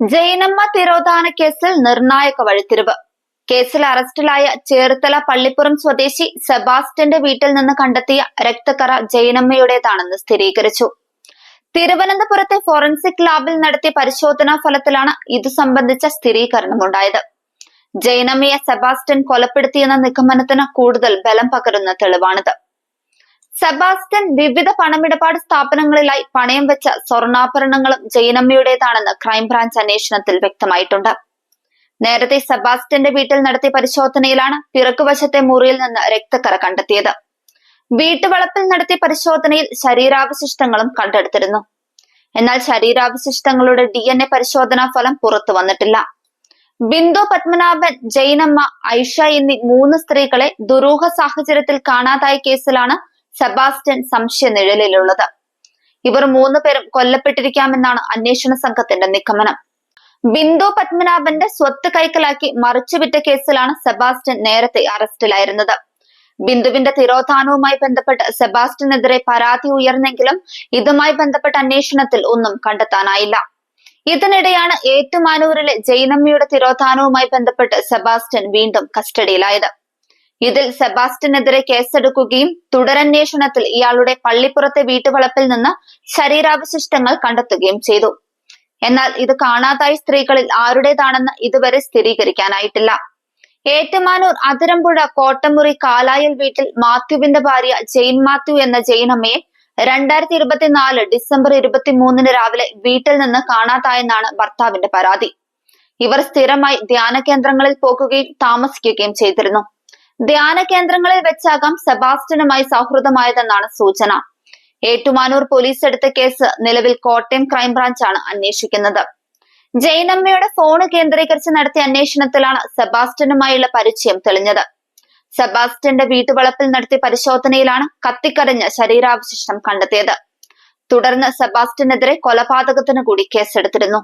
ജൈനമ്മ തിരോധാന കേസിൽ നിർണായക വഴിത്തിരിവ്. കേസിൽ അറസ്റ്റിലായ ചേർത്തല പള്ളിപ്പുറം സ്വദേശി സെബാസ്റ്റ്യന്റെ വീട്ടിൽ നിന്ന് കണ്ടെത്തിയ രക്തക്കറ ജൈനമ്മയുടേതാണെന്ന് സ്ഥിരീകരിച്ചു. തിരുവനന്തപുരത്തെ ഫോറൻസിക് ലാബിൽ നടത്തിയ പരിശോധനാ ഫലത്തിലാണ് ഇതു സംബന്ധിച്ച സ്ഥിരീകരണമുണ്ടായത്. ജൈനമ്മയെ സെബാസ്റ്റ്യൻ കൊലപ്പെടുത്തിയെന്ന നിഗമനത്തിന് കൂടുതൽ ബലം പകരുന്ന തെളിവാണിത്. സെബാസ്റ്റ്യൻ വിവിധ പണമിടപാട് സ്ഥാപനങ്ങളിലായി പണയം വെച്ച സ്വർണാഭരണങ്ങളും ജയനമ്മയുടേതാണെന്ന് ക്രൈംബ്രാഞ്ച് അന്വേഷണത്തിൽ വ്യക്തമായിട്ടുണ്ട്. നേരത്തെ സെബാസ്റ്റ്യന്റെ വീട്ടിൽ നടത്തിയ പരിശോധനയിലാണ് പിറക്കുവശത്തെ മുറിയിൽ നിന്ന് രക്തക്കറ കണ്ടെത്തിയത്. വീട്ടുവളപ്പിൽ നടത്തിയ പരിശോധനയിൽ ശരീരാവശിഷ്ടങ്ങളും കണ്ടെടുത്തിരുന്നു. എന്നാൽ ശരീരാവശിഷ്ടങ്ങളുടെ ഡി എൻ എ പരിശോധനാ ഫലം പുറത്തു വന്നിട്ടില്ല. ബിന്ദു പത്മനാഭൻ ജൈനമ്മ ഐഷ എന്നീ മൂന്ന് സ്ത്രീകളെ ദുരൂഹ സാഹചര്യത്തിൽ കാണാതായ കേസിലാണ് സെബാസ്റ്റ്യൻ സംശയ നിഴലിലുള്ളത്. ഇവർ മൂന്ന് പേരും കൊല്ലപ്പെട്ടിരിക്കാമെന്നാണ് അന്വേഷണ സംഘത്തിന്റെ നിഗമനം. ബിന്ദു പത്മനാഭന്റെ സ്വത്ത് കൈക്കലാക്കി മറിച്ചുവിറ്റ കേസിലാണ് സെബാസ്റ്റ്യൻ നേരത്തെ അറസ്റ്റിലായിരുന്നത്. ബിന്ദുവിന്റെ തിരോധാനവുമായി ബന്ധപ്പെട്ട് സെബാസ്റ്റ്യനെതിരെ പരാതി ഉയർന്നെങ്കിലും ഇതുമായി ബന്ധപ്പെട്ട അന്വേഷണത്തിൽ ഒന്നും കണ്ടെത്താനായില്ല. ഇതിനിടെയാണ് ഏറ്റുമാനൂരിലെ ജൈനമ്മയുടെ തിരോധാനവുമായി ബന്ധപ്പെട്ട് സെബാസ്റ്റ്യൻ വീണ്ടും കസ്റ്റഡിയിലായത്. ഇതിൽ സെബാസ്റ്റ്യനെതിരെ കേസെടുക്കുകയും തുടരന്വേഷണത്തിൽ ഇയാളുടെ പള്ളിപ്പുറത്തെ വീട്ടുവളപ്പിൽ നിന്ന് ശരീരാവശിഷ്ടങ്ങൾ കണ്ടെത്തുകയും ചെയ്തു. എന്നാൽ ഇത് കാണാതായ സ്ത്രീകളിൽ ആരുടേതാണെന്ന് ഇതുവരെ സ്ഥിരീകരിക്കാനായിട്ടില്ല. ഏറ്റുമാനൂർ അതിരമ്പുഴ കോട്ടമുറി കാലായൽ വീട്ടിൽ മാത്യുവിന്റെ ഭാര്യ ജെയിൻ മാത്യു എന്ന ജെയിനമ്മയെ രണ്ടായിരത്തി ഇരുപത്തിനാല് ഡിസംബർ ഇരുപത്തിമൂന്നിന് രാവിലെ വീട്ടിൽ നിന്ന് കാണാതായെന്നാണ് ഭർത്താവിന്റെ പരാതി. ഇവർ സ്ഥിരമായി ധ്യാന കേന്ദ്രങ്ങളിൽ പോകുകയും താമസിക്കുകയും ചെയ്തിരുന്നു. ധ്യാന കേന്ദ്രങ്ങളിൽ വെച്ചാകാം സെബാസ്റ്റ്യനുമായി സൗഹൃദമായതെന്നാണ് സൂചന. ഏറ്റുമാനൂർ പോലീസ് എടുത്ത കേസ് നിലവിൽ കോട്ടയം ക്രൈംബ്രാഞ്ചാണ് അന്വേഷിക്കുന്നത്. ജൈനമ്മയുടെ ഫോൺ കേന്ദ്രീകരിച്ച് നടത്തിയ അന്വേഷണത്തിലാണ് സെബാസ്റ്റ്യനുമായുള്ള പരിചയം തെളിഞ്ഞത്. സെബാസ്റ്റ്യന്റെ വീട്ടുവളപ്പിൽ നടത്തിയ പരിശോധനയിലാണ് കത്തിക്കരഞ്ഞ ശരീരാവശിഷ്ടം കണ്ടെത്തിയത്. തുടർന്ന് സെബാസ്റ്റ്യനെതിരെ കൊലപാതകത്തിന് കൂടി കേസെടുത്തിരുന്നു.